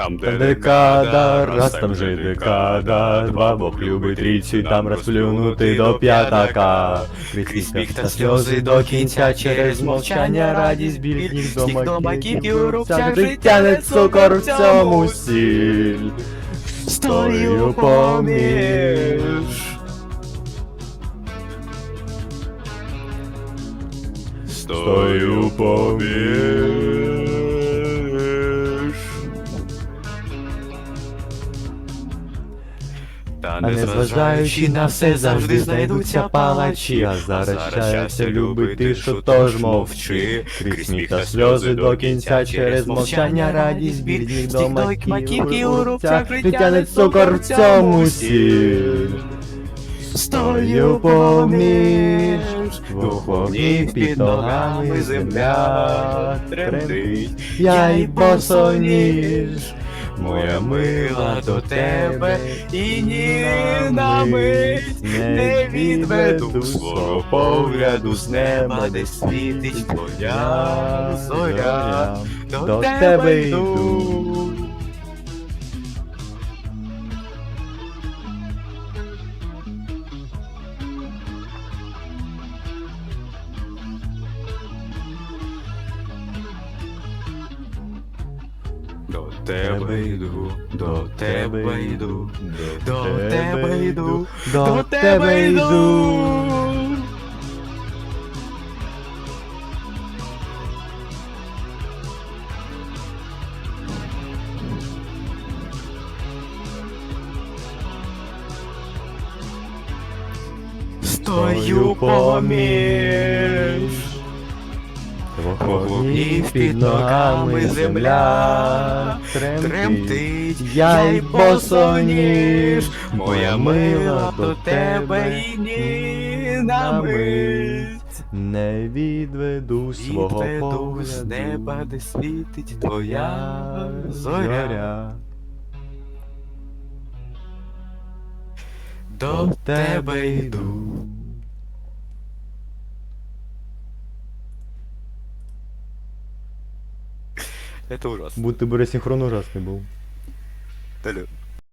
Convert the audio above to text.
Там, Там декада, раз там же декада, два Бог любить трійцю, і там розплюнути до п'ятака. Крізь сміх та сльози до кінця, через мовчання, радість, біль, Сніг до маківки, маківки, у рубцях життя не цукор в цьому сіль. Стою поміж. Стою поміж. Та А незважаючи на все, завжди знайдуться палачі, а зараз щастя любить тишу, тож мовчи. Крізь сміх та сльози до кінця, через мовчання, радість, біль, ніг до маківки, у рубцях життя цукор в цьому сіль. Стою поміж двох вогнів під ногами земля тремтить, я й босоніж, моя мила до тебе, і ні на мить не відведу. Свого погляду з неба, де світить твоя зоря, до тебе йду. Тебе йду, до тебе йду, до тебе йду, до тебе йду. Стою поміж Двох вогнів під ногами земля. тремтить, я й босоніж, моя мила до тебе і ні на мить. не відведу свого Відведу з неба, де світить твоя зоря. До тебе йду. Это ужасно. Будто бы рассинхрон ужасный был. Та лю-